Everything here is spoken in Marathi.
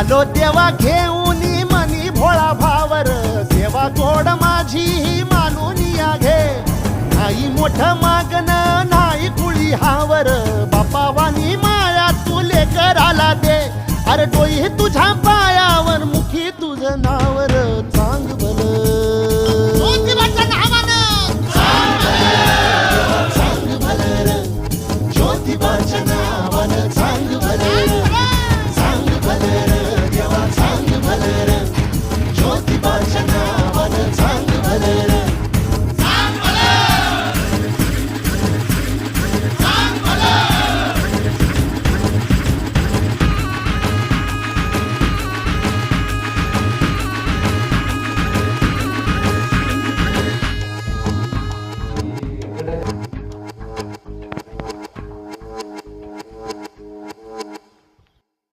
आलो तेव्हा घेऊन मनी भोळा भावर. देवा गोड माझी ही मानून या घे. नाही मोठ मागण नाही कुळी हावर. बापा वाणी माया तुले कराला दे. अरे डोई तुझ्या